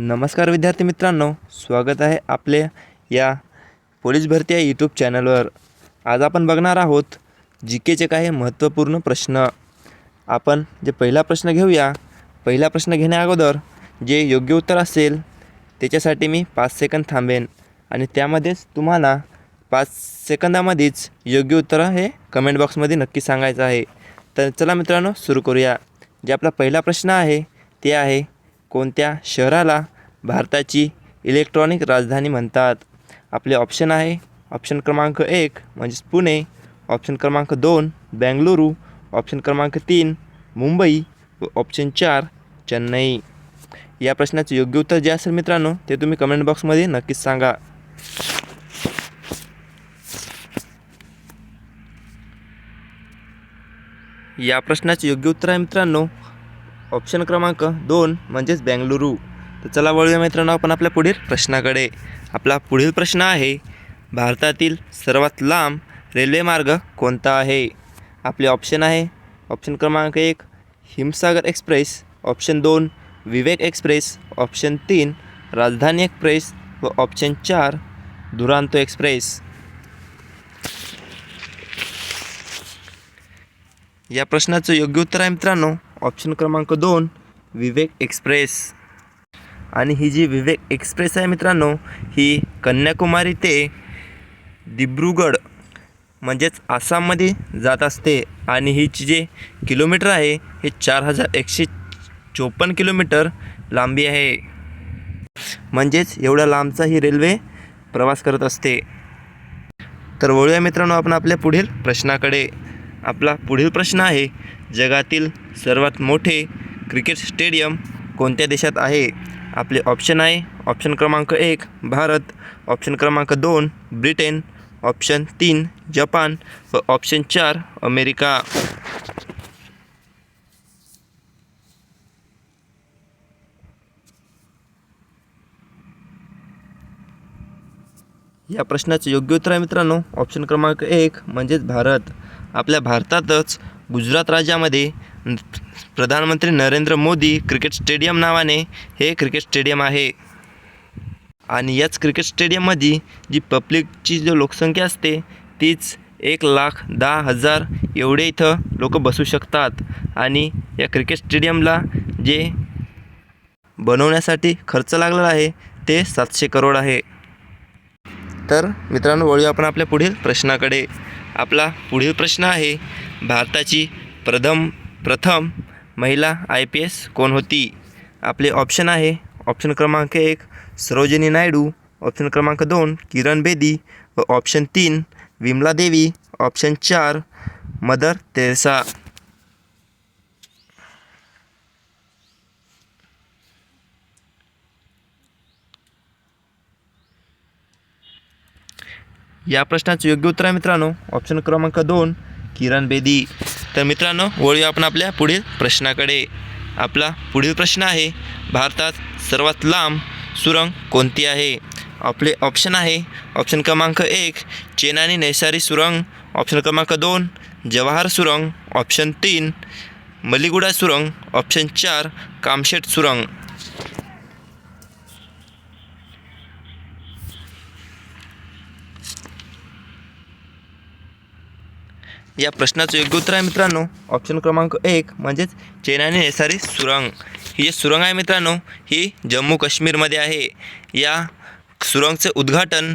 नमस्कार विद्यार्थी मित्रांनो स्वागत आहे आपले या पोलीस भरती या यूट्यूब चॅनलवर आज आपण बघणार आहोत जी केचे काही महत्त्वपूर्ण प्रश्न. आपण जे पहिला प्रश्न घेऊया पहिला प्रश्न घेण्या अगोदर जे योग्य उत्तर असेल त्याच्यासाठी मी पाच सेकंद थांबेन आणि त्यामध्येच तुम्हाला पाच सेकंदामध्येच योग्य उत्तर हे कमेंट बॉक्समध्ये नक्की सांगायचं आहे. तर चला मित्रांनो सुरू करूया. जे आपला पहिला प्रश्न आहे ते आहे कोणत्या शहराला भारताची इलेक्ट्रॉनिक राजधानी म्हणतात? आपले ऑप्शन आहे ऑप्शन क्रमांक एक म्हणजेच पुणे ऑप्शन क्रमांक दोन बेंगलुरू ऑप्शन क्रमांक तीन मुंबई व ऑप्शन चार चेन्नई. या प्रश्नाचं योग्य उत्तर जे असेल मित्रांनो ते तुम्ही कमेंट बॉक्समध्ये नक्कीच सांगा. या प्रश्नाचे योग्य उत्तर आहे मित्रांनो ऑप्शन क्रमांक दोन म्हणजेच बेंगलुरू. तर चला वळूया मित्रांनो आपण आपल्या पुढील प्रश्नाकडे. आपला पुढील प्रश्न आहे भारतातील सर्वात लांब रेल्वे मार्ग कोणता आहे? आपले ऑप्शन आहे ऑप्शन क्रमांक एक हिमसागर एक्सप्रेस. ऑप्शन दोन विवेक एक्सप्रेस. ऑप्शन तीन राजधानी एक्सप्रेस. व ऑप्शन चार दुरांतो एक्सप्रेस. या प्रश्नाचं योग्य उत्तर आहे मित्रांनो. ऑप्शन क्रमांक दोन विवेक एक्सप्रेस. आणि ही जी विवेक एक्सप्रेस आहे मित्रांनो ही कन्याकुमारी ते दिब्रुगड म्हणजेच आसाममध्ये जात असते. आणि हिची जे किलोमीटर आहे हे चार हजार एकशे चोपन्न किलोमीटर लांबी आहे. म्हणजेच एवढ्या लांबचा ही रेल्वे प्रवास करत असते. तर वळूया मित्रांनो आपण आपल्या पुढील प्रश्नाकडे. आपला पुढील प्रश्न आहे जगातील सर्वात मोठे क्रिकेट स्टेडियम कोणत्या देशात आहे? आपले ऑप्शन आहे ऑप्शन क्रमांक एक भारत. ऑप्शन क्रमांक दोन ब्रिटेन. ऑप्शन तीन जपान. व ऑप्शन चार अमेरिका. या प्रश्नाचं योग्य उत्तर आहे मित्रांनो. ऑप्शन क्रमांक एक म्हणजेच भारत. आपल्या भारतातच गुजरात राज्यामध्ये प्रधानमंत्री नरेंद्र मोदी क्रिकेट स्टेडियम नावाने हे क्रिकेट स्टेडियम आहे. आणि याच क्रिकेट स्टेडियममध्ये जी पब्लिकची जो लोकसंख्या असते तीच एक लाख दहा हजार एवढे इथं लोक बसू शकतात. आणि या क्रिकेट स्टेडियमला जे बनवण्यासाठी खर्च लागलेला आहे ते सातशे करोड आहे. तर मित्रांनो वळूया आपण आपल्या पुढील प्रश्नाकडे. आपला पुढील प्रश्न आहे भारताची प्रथम प्रथम महिला आय पी एस कोण होती? आपले ऑप्शन आहे. ऑप्शन क्रमांक एक सरोजिनी नायडू. ऑप्शन क्रमांक दोन किरण बेदी. व ऑप्शन तीन विमला देवी. ऑप्शन चार मदर तेरेसा. या प्रश्नाचं योग्य उत्तर आहे मित्रांनो. ऑप्शन क्रमांक दोन किरण बेदी. तर मित्रांनो वळूया आपण आपल्या पुढील प्रश्नाकडे. आपला पुढील प्रश्न आहे भारतात सर्वात लांब सुरंग कोणती आहे? आपले ऑप्शन आहे ऑप्शन क्रमांक एक चेनानी नैसारी सुरंग. ऑप्शन क्रमांक दोन जवाहर सुरंग. ऑप्शन तीन मलिगुडा सुरंग. ऑप्शन चार कामशेट सुरंग. या प्रश्नाचं योग्य उत्तर आहे मित्रांनो. ऑप्शन क्रमांक एक म्हणजेच चेनानी नेसारी सुरंग. ही जी सुरंग आहे मित्रांनो ही जम्मू काश्मीरमध्ये आहे. या सुरंगचं उद्घाटन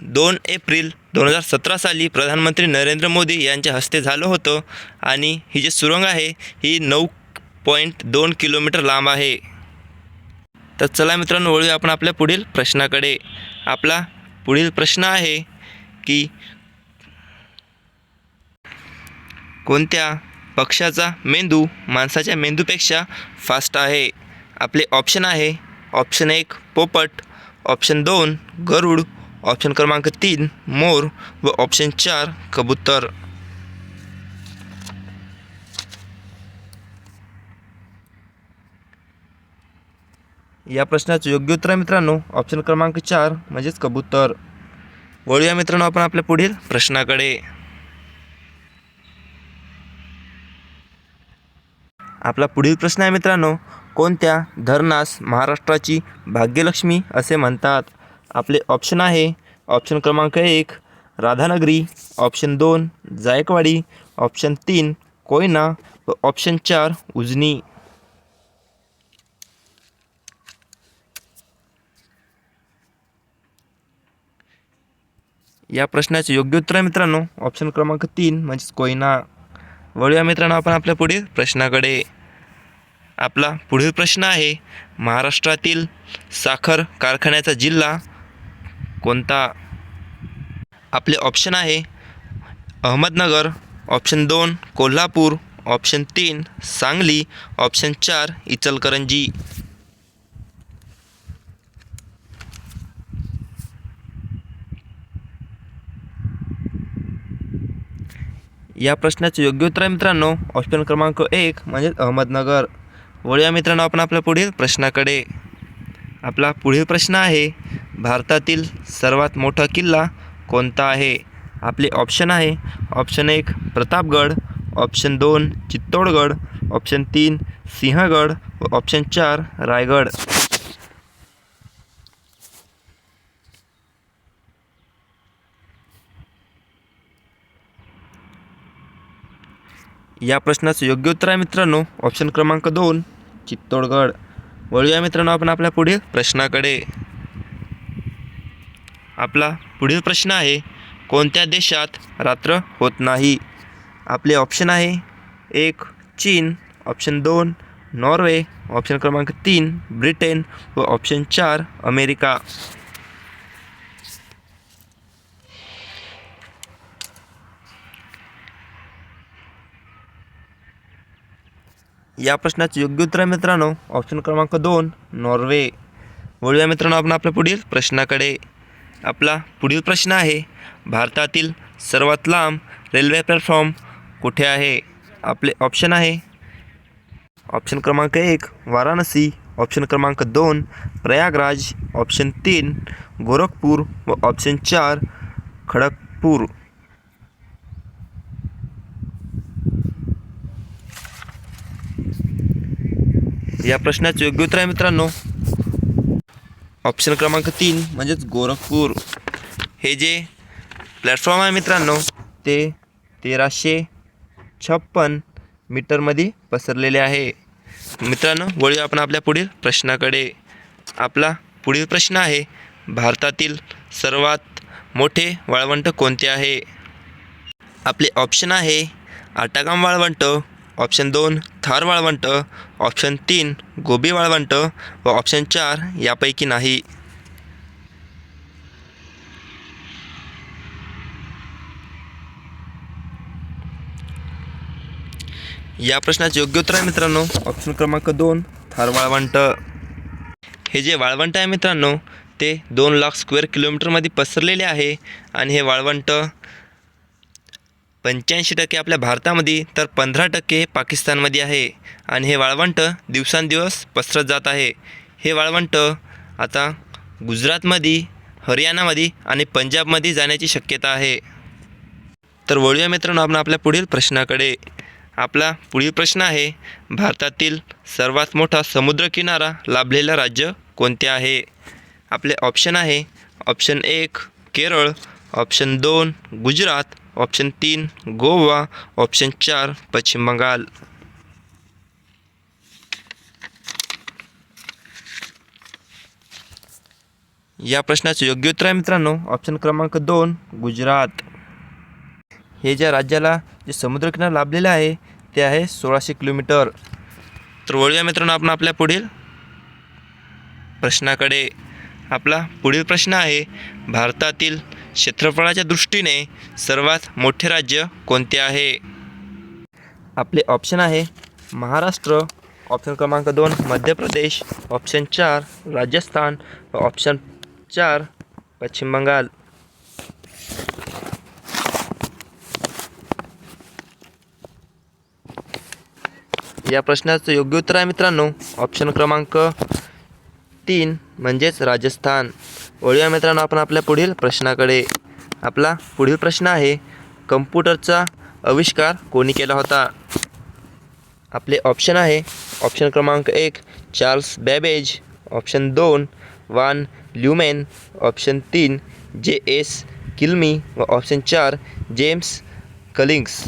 दोन एप्रिल दोन हजार सतरा साली प्रधानमंत्री नरेंद्र मोदी यांच्या हस्ते झालं होतं आणि ही जी सुरंग आहे ही नऊ पॉईंट दोन किलोमीटर लांब आहे. तर चला मित्रांनो वळूया आपण आपल्या पुढील प्रश्नाकडे. आपला पुढील प्रश्न आहे की कोणत्या पक्षाचा मेंदू माणसाच्या मेंदूपेक्षा फास्ट आहे? आपले ऑप्शन आहे ऑप्शन एक पोपट ऑप्शन दोन गरुड ऑप्शन क्रमांक तीन मोर व ऑप्शन चार कबूतर. या प्रश्नाचं योग्य उत्तर आहे मित्रांनो ऑप्शन क्रमांक चार म्हणजेच कबूतर. वळूया मित्रांनो आपण आपल्या पुढील प्रश्नाकडे. आपला पुढील प्रश्न आहे मित्रांनो कोणत्या धरणास महाराष्ट्राची भाग्यलक्ष्मी असे म्हणतात? आपले ऑप्शन आहे ऑप्शन क्रमांक एक राधानगरी ऑप्शन दोन जायकवाडी ऑप्शन तीन कोयना व ऑप्शन चार उजनी. या प्रश्नाचे योग्य उत्तर आहे मित्रांनो ऑप्शन क्रमांक तीन म्हणजेच कोयना. वळूया मित्रांनो आपण आपल्या पुढील प्रश्नाकडे. आपला पुढील प्रश्न आहे महाराष्ट्रातील साखर कारखान्याचा जिल्हा कोणता? आपले ऑप्शन आहे अहमदनगर ऑप्शन दोन कोल्हापूर ऑप्शन तीन सांगली ऑप्शन चार इचलकरंजी. या प्रश्नाचं योग्य उत्तर आहे मित्रांनो. ऑप्शन क्रमांक एक म्हणजेच अहमदनगर. वळूया मित्रांनो आपण आपल्या पुढील प्रश्नाकडे. आपला पुढील प्रश्न आहे भारतातील सर्वात मोठा किल्ला कोणता आहे? आपले ऑप्शन आहे ऑप्शन एक प्रतापगड ऑप्शन दोन चित्तोडगड ऑप्शन तीन सिंहगड व ऑप्शन चार रायगड. या प्रश्नाचं योग्य उत्तर आहे मित्रांनो. ऑप्शन क्रमांक दोन चित्तोडगड. वळूया मित्रांनो आपण आपल्या पुढील प्रश्नाकडे. आपला पुढील प्रश्न आहे कोणत्या देशात रात्र होत नाही? आपले ऑप्शन आहे एक चीन. ऑप्शन दोन नॉर्वे. ऑप्शन क्रमांक तीन ब्रिटन. व ऑप्शन चार अमेरिका. या प्रश्नाचे योग्य उत्तर आहे मित्रांनो. ऑप्शन क्रमांक दोन नॉर्वे. वळूया मित्रांनो आपण आपल्या पुढील प्रश्नाकडे. आपला पुढील प्रश्न आहे भारतातील सर्वात लांब रेल्वे प्लॅटफॉर्म कुठे आहे? आपले ऑप्शन आहे. ऑप्शन क्रमांक एक वाराणसी. ऑप्शन क्रमांक दोन प्रयागराज. ऑप्शन तीन गोरखपूर. व ऑप्शन चार खडगपूर. या प्रश्नाचे योग्य उत्तर आहे मित्रांनो. ऑप्शन क्रमांक तीन म्हणजेच गोरखपूर. हे जे प्लॅटफॉर्म आहे मित्रांनो ते तेराशे छप्पन मीटरमध्ये पसरलेले आहे. मित्रांनो वळूया आपण आपल्या पुढील प्रश्नाकडे. आपला पुढील प्रश्न आहे भारतातील सर्वात मोठे वाळवंट कोणते आहे? आपले ऑप्शन आहे आटागाम वाळवंट. ऑप्शन दोन थार वाळवंट. ऑप्शन तीन गोबी वाळवंट व ऑप्शन चार यापैकी नाही. या प्रश्नाचे योग्य उत्तर आहे मित्रांनो. ऑप्शन क्रमांक दोन थार वाळवंट. हे जे वाळवंट आहे मित्रांनो ते दोन लाख स्क्वेअर किलोमीटरमध्ये पसरलेले आहे आणि हे वाळवंट पंच्याऐंशी टक्के आपल्या भारतामध्ये तर पंधरा टक्के पाकिस्तानमध्ये आहे. आणि हे वाळवंट दिवसांदिवस पसरत जात आहे. हे वाळवंट आता गुजरातमध्ये हरियाणामध्ये आणि पंजाबमध्ये जाण्याची शक्यता आहे. तर वळूया मित्रांनो आपण आपल्या पुढील प्रश्नाकडे. आपला पुढील प्रश्न आहे भारतातील सर्वात मोठा समुद्रकिनारा लाभलेलं राज्य कोणते आहे? आपले ऑप्शन आहे ऑप्शन एक केरळ ऑप्शन दोन गुजरात ऑप्शन तीन गोवा. ऑप्शन चार पश्चिम बंगाल. या प्रश्नाचं योग्य उत्तर आहे मित्रांनो. ऑप्शन क्रमांक दोन गुजरात. हे ज्या राज्याला जे समुद्रकिनारा लाभलेलं आहे ते आहे सोळाशे किलोमीटर. तर वळूया मित्रांनो आपण आपल्या पुढील प्रश्नाकडे. आपला पुढील प्रश्न आहे भारतातील क्षेत्रफळाच्या दृष्टीने सर्वात मोठे राज्य कोणते आहे? आपले ऑप्शन आहे महाराष्ट्र. ऑप्शन क्रमांक दोन मध्य प्रदेश. ऑप्शन चार राजस्थान. व ऑप्शन चार पश्चिम बंगाल. या प्रश्नाचं योग्य उत्तर आहे मित्रांनो. ऑप्शन क्रमांक तीन म्हणजेच राजस्थान. वळूया मित्रांनो आपण आपल्या पुढील प्रश्नाकडे. आपला पुढील प्रश्न आहे कम्प्युटरचा आविष्कार कोणी केला होता? आपले ऑप्शन आहे ऑप्शन क्रमांक एक चार्ल्स बॅबेज ऑप्शन दोन वान ल्युमेन ऑप्शन तीन जे एस किल्मी व ऑप्शन चार जेम्स कलिंग्स.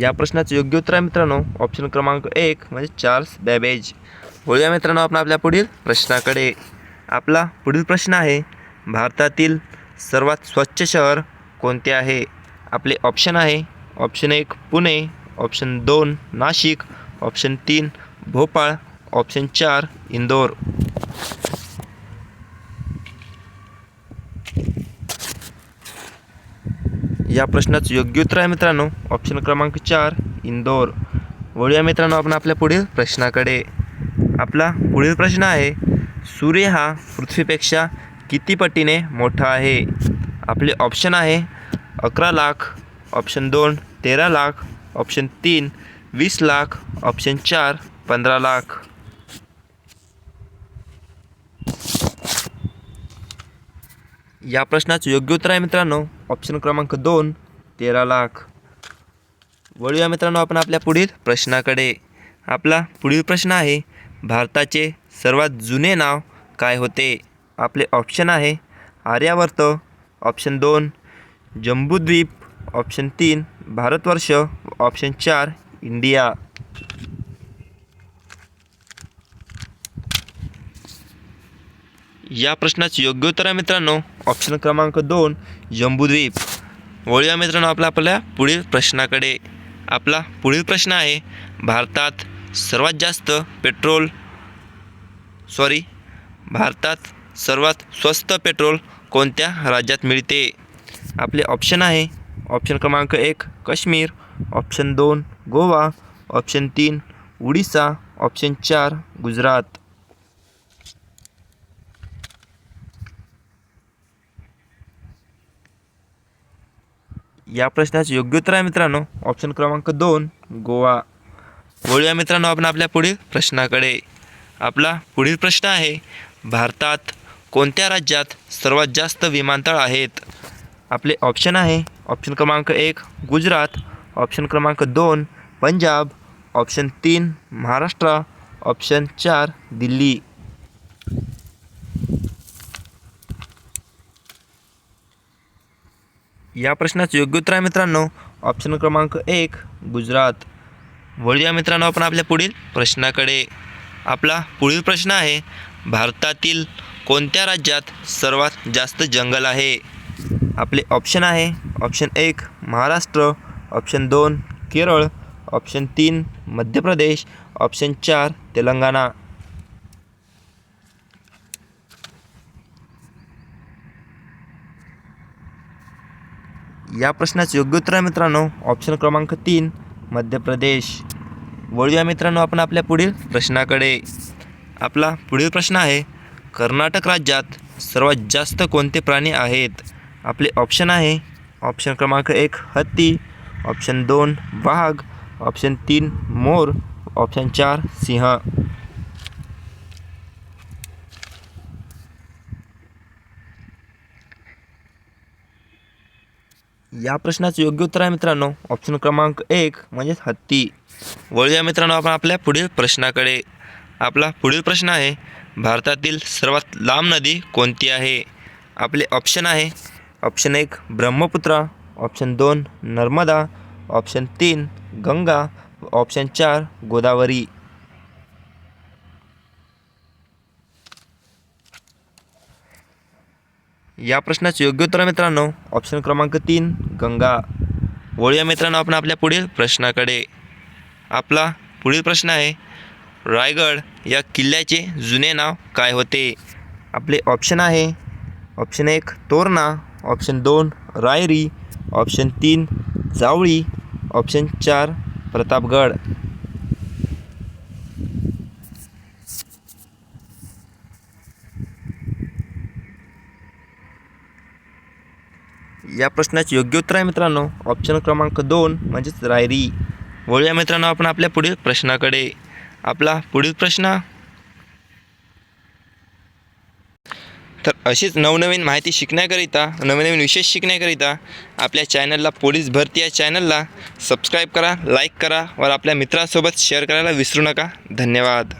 या प्रश्नाचं योग्य उत्तर आहे मित्रांनो. ऑप्शन क्रमांक एक म्हणजे चार्ल्स बॅबेज. बोलूया मित्रांनो आपण आपल्या पुढील प्रश्नाकडे. आपला पुढील प्रश्न आहे भारतातील सर्वात स्वच्छ शहर कोणते आहे? आपले ऑप्शन आहे ऑप्शन एक पुणे ऑप्शन दोन नाशिक ऑप्शन तीन भोपाळ ऑप्शन चार इंदोर. या प्रश्नाचं योग्य उत्तर आहे मित्रांनो. ऑप्शन क्रमांक चार इंदोर वळूया मित्रांनो आपण आपल्या पुढील प्रश्नाकडे. आपला पुढील प्रश्न आहे सूर्य हा पृथ्वीपेक्षा किती पटीने मोठा आहे? आपले ऑप्शन आहे अकरा लाख. ऑप्शन दोन तेरा लाख. ऑप्शन तीन वीस लाख. ऑप्शन चार पंधरा लाख. या प्रश्नाचं योग्य उत्तर आहे मित्रांनो. ऑप्शन क्रमांक दोन तेरा लाख. वळूया मित्रांनो आपण आपल्या पुढील प्रश्नाकडे. आपला पुढील प्रश्न आहे भारताचे सर्वात जुने नाव काय होते? आपले ऑप्शन आहे आर्यावर्त. ऑप्शन दोन जम्बूद्वीप. ऑप्शन तीन भारतवर्ष. ऑप्शन चार इंडिया. या प्रश्नाचं योग्य उत्तर आहे मित्रांनो. ऑप्शन क्रमांक दोन जम्बूद्वीप. वळूया मित्रांनो आपला आपल्या पुढील प्रश्नाकडे. आपला पुढील प्रश्न आहे भारतात सर्वात जास्त पेट्रोल सॉरी भारतात सर्वात स्वस्त पेट्रोल कोणत्या राज्यात मिळते? आपले ऑप्शन आहे ऑप्शन क्रमांक एक काश्मीर. ऑप्शन दोन गोवा. ऑप्शन तीन उडीसा. ऑप्शन चार गुजरात. या प्रश्नाचे योग्य उत्तर आहे मित्रांनो. ऑप्शन क्रमांक दोन गोवा. वळूया मित्रांनो आपण आपल्या पुढील प्रश्नाकडे. आपला पुढील प्रश्न आहे भारतात कोणत्या राज्यात सर्वात जास्त विमानतळ आहेत? आपले ऑप्शन आहे ऑप्शन क्रमांक एक गुजरात. ऑप्शन क्रमांक दोन पंजाब. ऑप्शन तीन महाराष्ट्र. ऑप्शन चार दिल्ली. या प्रश्नाचं योग्य उत्तर आहे मित्रांनो. ऑप्शन क्रमांक एक गुजरात. वळूया मित्रांनो आपण आपल्या पुढील प्रश्नाकडे. आपला पुढील प्रश्न आहे भारतातील कोणत्या राज्यात सर्वात जास्त जंगल आहे? आपले ऑप्शन आहे ऑप्शन एक महाराष्ट्र. ऑप्शन दोन केरळ. ऑप्शन तीन मध्य प्रदेश. ऑप्शन चार तेलंगणा. या प्रश्नाचं योग्य उत्तर आहे मित्रांनो. ऑप्शन क्रमांक तीन मध्य प्रदेश. वळूया मित्रांनो आपण आपल्या पुढील प्रश्नाकडे. आपला पुढील प्रश्न आहे कर्नाटक राज्यात सर्वात जास्त कोणते प्राणी आहेत? आपले ऑप्शन आहे ऑप्शन क्रमांक एक हत्ती ऑप्शन दोन वाघ ऑप्शन तीन मोर ऑप्शन चार सिंह. या प्रश्नाचं योग्य उत्तर आहे मित्रांनो. ऑप्शन क्रमांक एक म्हणजेच हत्ती. वळूया मित्रांनो आपण आपल्या पुढील प्रश्नाकडे. आपला पुढील प्रश्न आहे भारतातील सर्वात लांब नदी कोणती आहे? आपले ऑप्शन आहे ऑप्शन एक ब्रह्मपुत्रा ऑप्शन दोन नर्मदा ऑप्शन तीन गंगा ऑप्शन चार गोदावरी. या प्रश्नाचे योग्य उत्तर मित्रांनो. ऑप्शन क्रमांक तीन गंगा. वळूया मित्रांनो आपण आपल्या पुढील प्रश्नाकडे. आपला पुढील प्रश्न आहे रायगड या किल्ल्याचे जुने नाव काय होते? आपले ऑप्शन आहे ऑप्शन एक तोरणा ऑप्शन दोन रायरी ऑप्शन तीन जावळी ऑप्शन चार प्रतापगड. या प्रश्नाचे योग्य उत्तर आहे मित्रांनो. ऑप्शन क्रमांक दोन म्हणजेच रायरी. वळूया मित्रांनो आपण आपल्या पुढील प्रश्नाकडे. आपला पुढील प्रश्न. तर अशीच नवनवीन माहिती शिकण्याकरिता नवनवीन विशेष शिकण्याकरिता आपल्या चॅनलला पोलीस भरती या चॅनलला सबस्क्राईब करा लाईक करा व आपल्या मित्रांसोबत शेअर करायला विसरू नका. धन्यवाद.